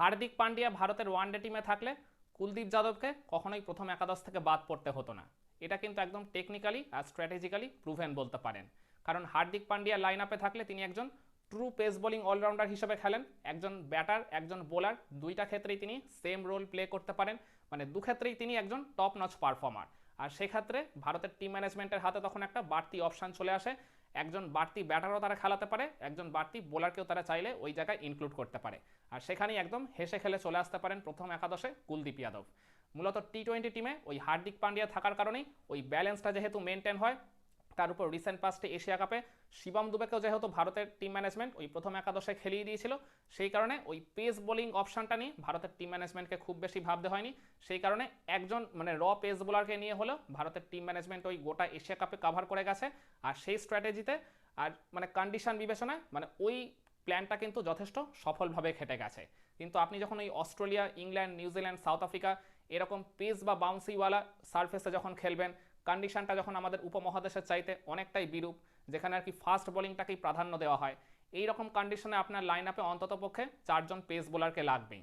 হার্দিক পান্ডিয়া ভারতের ওয়ানডে টিমে থাকলে কুলদীপ যাদবকে কখনোই প্রথম একাদশ থেকে বাদ পড়তে হতো না। এটা কিন্তু একদম টেকনিক্যালি আর স্ট্র্যাটেজিক্যালি প্রুভেন বলতে পারেন। কারণ হার্দিক পান্ডিয়া লাইন আপে থাকলে তিনি একজন ট্রু পেস বোলিং অলরাউন্ডার হিসেবে খেলেন। একজন ব্যাটার একজন বোলার দুইটা ক্ষেত্রেই তিনি সেম রোল প্লে করতে পারেন। মানে দু ক্ষেত্রেই তিনি একজন টপ নচ পারফর্মার আর সেক্ষেত্রে ভারতের টিম ম্যানেজমেন্টের হাতে তখন একটা বাড়তি অপশান চলে আসে। একজন বাড়তি ব্যাটারও তারা খেলাতে পারে, একজন বাড়তি বোলারকেও তারা চাইলে ওই জায়গায় ইনক্লুড করতে পারে। আর সেখানেই একদম হেসে খেলে চলে আসতে পারেন প্রথম একাদশে কুলদীপ যাদব। মূলত টি টোয়েন্টি টিমে ওই হার্দিক পান্ডিয়া থাকার কারণেই ওই ব্যালেন্সটা যেহেতু মেনটেন হয় তার উপর রিসেন্ট পাস্টে এশিয়া কাপে শিবম দুবেকেও যেহেতু ভারতের টিম ম্যানেজমেন্ট ওই প্রথম একাদশে খেলিয়ে দিয়েছিল, সেই কারণে ওই পেস বোলিং অপশনটা নিয়ে ভারতের টিম ম্যানেজমেন্টকে খুব বেশি ভাবতে হয়নি। সেই কারণে একজন মানে র পেস বোলারকে নিয়ে হলেও ভারতের টিম ম্যানেজমেন্ট ওই গোটা এশিয়া কাপে কাভার করে গেছে। আর সেই স্ট্র্যাটেজিতে আর মানে কন্ডিশন বিবেচনায় মানে ওই প্ল্যানটা কিন্তু যথেষ্ট সফলভাবে খেটে গেছে। কিন্তু আপনি যখন ওই Australia, England, New Zealand, South Africa এরকম পেস বা বাউন্সিওয়ালা সারফেসে যখন খেলবেন কন্ডিশনটা যখন আমাদের উপমহাদেশের চাইতে অনেকটাই বিরূপ, যেখানে আর কি ফাস্ট বোলিংটাকেই প্রাধান্য দেওয়া হয় এই রকম কন্ডিশনে আপনার লাইন আপে অন্তত পক্ষে চারজন পেস বোলারকে লাগবেই।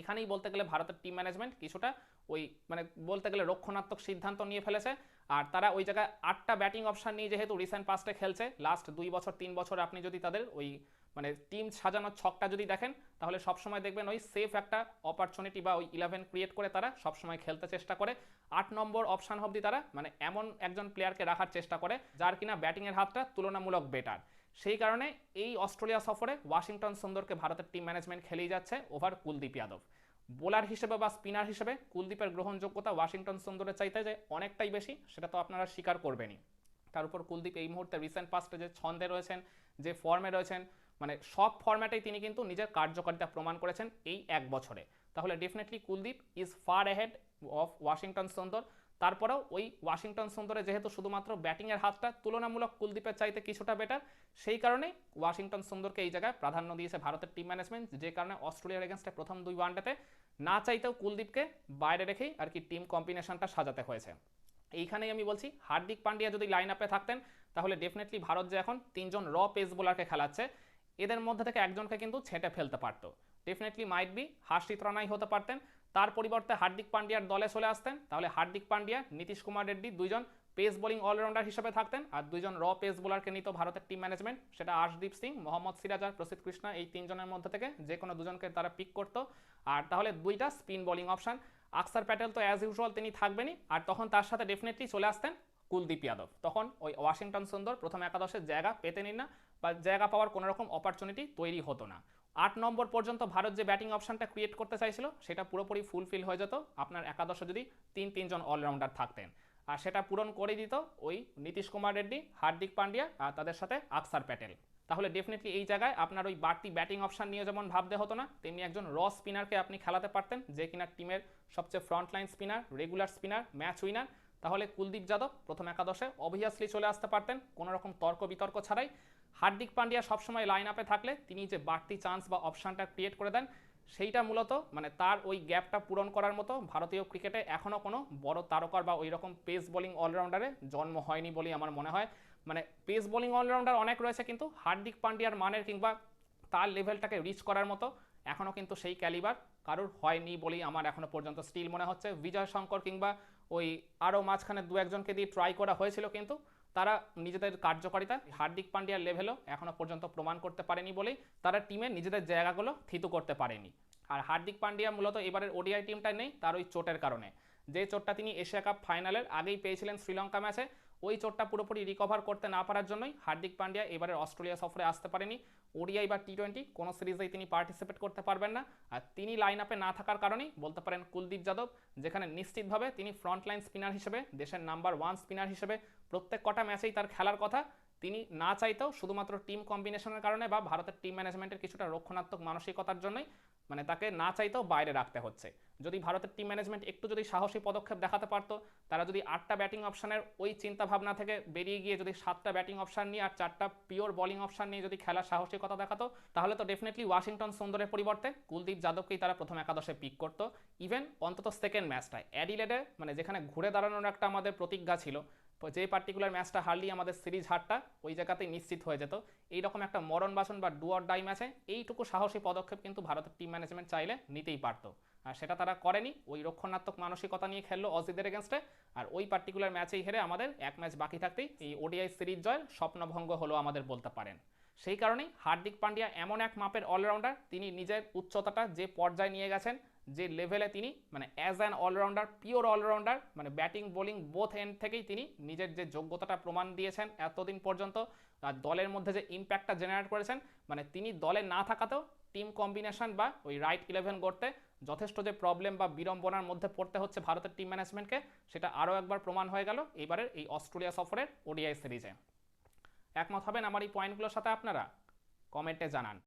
এখানেই বলতে গেলে ভারতের টিম ম্যানেজমেন্ট কিছুটা ওই মানে বলতে গেলে রক্ষণাত্মক সিদ্ধান্ত নিয়ে ফেলেছে। আর তারা ওই জায়গায় আটটা ব্যাটিং অপশান নিয়ে যেহেতু রিসেন্ট পাস্টে খেলছে লাস্ট দুই বছর, তিন বছর আপনি যদি তাদের ওই মানে টিম সাজানোর ছকটা যদি দেখেন, তাহলে সবসময় দেখবেন ওই সেফ একটা অপরচুনিটি বা ওই ইলেভেন ক্রিয়েট করে তারা সবসময় খেলতে চেষ্টা করে। আট নম্বর অপশান অবধি তারা মানে এমন একজন প্লেয়ারকে রাখার চেষ্টা করে, যার কিনা ব্যাটিংয়ের হাতটা তুলনামূলক বেটার সেই কারণে এই অস্ট্রেলিয়া সফরে ওয়াশিংটন সুন্দরকে ভারতের টিম ম্যানেজমেন্ট খেলেই যাচ্ছে ওভার কুলদীপ যাদব। বোলার হিসেবে বা স্পিনার হিসেবে কুলদীপের গ্রহণযোগ্যতা ওয়াশিংটন সুন্দরের চাইতে যে অনেকটাই বেশি, সেটা তো আপনারা স্বীকার করবেনই। তার উপর কুলদীপ এই মুহূর্তে রিসেন্ট পাস্টে যে ছন্দে রয়েছেন, যে ফর্মে রয়েছেন মানে সব ফর্ম্যাটেই তিনি কিন্তু নিজের কার্যকারিতা প্রমাণ করেছেন এই এক বছরে। তাহলে definitely Kuldeep is far ahead of Washington Sundar. তারপরেও ওই ওয়াশিংটন সুন্দরে যেহেতু শুধুমাত্র ব্যাটিংয়ের হাতটা তুলনামূলক কুলদীপের চাইতে কিছুটা বেটার সেই কারণেই ওয়াশিংটন সুন্দরকে এই জায়গায় প্রাধান্য দিয়েছে ভারতের টিম ম্যানেজমেন্ট যে কারণে অস্ট্রেলিয়ার এগেনস্টে প্রথম দুই ওয়ানডেতে না চাইতেও কুলদীপকে বাইরে রেখেই আর কি টিম কম্বিনেশনটা সাজাতে হয়েছে। এইখানেই আমি বলছি, হার্দিক পান্ডিয়া যদি লাইন আপে থাকতেন, তাহলে ডেফিনেটলি ভারত যে এখন তিনজন র পেস বোলারকে খেলাচ্ছে, এদের মধ্যে থেকে একজনকে কিন্তু ছেঁটে ফেলতে পারতো। ডেফিনেটলি মাইট বি হার্ষিত রানাই হতে পারতেন তার পরিবর্তে হার্দিক পান্ডিয়ার দলে চলে আসতেন। তাহলে হার্দিক পান্ডিয়া, নীতিশ কুমার রেড্ডি দুইজন পেস বোলিং অলরাউন্ডার হিসেবে থাকতেন আর দুইজন র পেস বোলারকে নিত ভারতের টিম ম্যানেজমেন্ট সেটা আশদীপ সিং, মোহাম্মদ সিরাজ আর প্রসিদ্ধ কৃষ্ণা, এই তিনজনের মধ্যে থেকে যে কোনো দুজনকে তারা পিক করতো। আর তাহলে দুইটা স্পিন বোলিং অপশন আকসার প্যাটেল তো অ্যাজ ইউজুয়াল তিনি থাকবেনই। আর তখন তার সাথে ডেফিনেটলি চলে আসতেন কুলদীপ যাদব। তখন ওই ওয়াশিংটন সুন্দর প্রথম একাদশের জায়গা পেতেনি না বা জায়গা পাওয়ার কোনোরকম অপরচুনিটি তৈরি হতো না। আট নম্বর পর্যন্ত ভারত যে ব্যাটিং অপশনটা ক্রিয়েট করতে চাইছিল, সেটা পুরোপুরি ফুলফিল হয়ে যেত। আপনার একাদশে যদি তিন তিনজন অলরাউন্ডার থাকতেন। আর সেটা পূরণ করে দিত ওই নীতিশ কুমার রেড্ডি, হার্দিক পান্ডিয়া আর তাদের সাথে আকসার প্যাটেল। তাহলে ডেফিনেটলি এই জায়গায় আপনার ওই বাড়তি ব্যাটিং অপশন নিয়ে যেমন ভাবতে হতো না, তেমনি একজন র স্পিনারকে আপনি খেলাতে পারতেন, যে কিনা টিমের সবচেয়ে frontline spinner regular spinner match winner তাহলে কুলদীপ যাদব প্রথম একাদশে অবভিয়াসলি চলে আসতে পারতেন কোনো রকম তর্ক বিতর্ক ছাড়াই। হার্দিক পান্ডিয়া সবসময় লাইন আপে থাকলে তিনি যে বাড়তি চান্স বা অপশানটা ক্রিয়েট করে দেন, সেইটা মূলত মানে তার ওই গ্যাপটা পূরণ করার মতো ভারতীয় ক্রিকেটে এখনও কোনো বড় তারকার বা ওই রকম পেস বোলিং অলরাউন্ডারে জন্ম হয়নি বলেই আমার মনে হয়। মানে পেস বোলিং অলরাউন্ডার অনেক রয়েছে কিন্তু হার্দিক পান্ডিয়ার মানের কিংবা তার লেভেলটাকে রিচ করার মতো এখনও কিন্তু সেই ক্যালিবার কারোর হয়নি বলেই আমার এখনও পর্যন্ত স্টিল মনে হচ্ছে। বিজয় শঙ্কর কিংবা ওই আরও মাঝখানে দু একজনকে দিয়ে ট্রাই করা হয়েছিল কিন্তু তারা নিজেদের কার্যকারিতা, হার্দিক পান্ডিয়ার লেভেলও এখনও পর্যন্ত প্রমাণ করতে পারেনি বলেই তারা টিমে নিজেদের জায়গাগুলো থিতু করতে পারেনি। আর হার্দিক পান্ডিয়া মূলত এবারের ওডিআই টিমটা নেই, তার ওই চোটের কারণে। যে চোটটা তিনি এশিয়া কাপ ফাইনালের আগেই পেয়েছিলেন শ্রীলঙ্কা ম্যাচে, ওই চোটটা পুরোপুরি রিকভার করতে না পারার জন্যই হার্দিক পান্ডিয়া এবারের অস্ট্রেলিয়া সফরে আসতে পারেনি। ওডিআই বা টি টোয়েন্টি কোনো সিরিজেই তিনি পার্টিসিপেট করতে পারবেন না। আর তিনি লাইন আপে না থাকার কারণেই বলতে পারেন কুলদীপ যাদব, যেখানে নিশ্চিতভাবে তিনি ফ্রন্টলাইন স্পিনার হিসেবে, দেশের নাম্বার ওয়ান স্পিনার হিসেবে প্রত্যেক কটা ম্যাচেই তার খেলার কথা তিনি না চাইতেও শুধুমাত্র টিম কম্বিনেশনের কারণে বা ভারতের টিম ম্যানেজমেন্টের কিছুটা রক্ষণাত্মক মানসিকতার জন্যই মানে তাকে না চাইতেও বাইরে রাখতে হচ্ছে। যদি ভারতের টিম ম্যানেজমেন্ট একটু যদি সাহসী পদক্ষেপ দেখাতে পারতো, তারা যদি আটটা ব্যাটিং অপশানের ওই চিন্তা ভাবনা থেকে বেরিয়ে গিয়ে যদি সাতটা ব্যাটিং অপশান নিয়ে আর চারটা পিওর বোলিং অপশান নিয়ে যদি খেলার সাহসিকতা দেখাতো, তাহলে তো ডেফিনেটলি ওয়াশিংটন সুন্দরের পরিবর্তে কুলদীপ যাদবকেই তারা প্রথম একাদশে পিক করতো। ইভেন অন্তত সেকেন্ড ম্যাচটায় অ্যাডিলেডে মানে যেখানে ঘুরে দাঁড়ানোর একটা আমাদের প্রতিজ্ঞা ছিল যে পার্টিকুলার ম্যাচটা হারলেই আমাদের সিরিজ হারটা, ওই জায়গাতেই নিশ্চিত হয়ে যেত। এইরকম একটা মরণ বাসন বা ডুয়ার ডাই ম্যাচে এইটুকু সাহসী পদক্ষেপ কিন্তু ভারতের টিম ম্যানেজমেন্ট চাইলে নিতেই পারত। আর সেটা তারা করেনি, ওই রক্ষণাত্মক মানসিকতা নিয়ে খেললো অজিদের এগেনস্টে আর ওই পার্টিকুলার ম্যাচেই হেরে আমাদের এক ম্যাচ বাকি থাকতেই এই ওডিআই সিরিজ জয়ের স্বপ্নভঙ্গ হলো আমাদের বলতে পারেন। সেই কারণেই হার্দিক পান্ডিয়া এমন এক মাপের অলরাউন্ডার তিনি নিজের উচ্চতাটা যে পর্যায়ে নিয়ে গেছেন, যে লেভেলে তিনি মানে as an allrounder pure allrounder মানে ব্যাটিং বোলিং বোথ এন্ড থেকেই তিনি নিজের যে যোগ্যতাটা প্রমাণ দিয়েছেন এতদিন পর্যন্ত, আর দলের মধ্যে যে ইম্প্যাক্টটা জেনারেট করেছেন মানে তিনি দলে না থাকাতেও টিম কম্বিনেশন বা ওই রাইট ইলেভেন করতে যথেষ্ট যে প্রবলেম বা বিড়ম্বনার মধ্যে পড়তে হচ্ছে ভারতের টিম ম্যানেজমেন্টকে সেটা আরও একবার প্রমাণ হয়ে গেল, এবারের এই অস্ট্রেলিয়া সফরের ওডিআই সিরিজে। একমত হবেন আমার এই পয়েন্টগুলোর সাথে আপনারা? কমেন্টে জানান।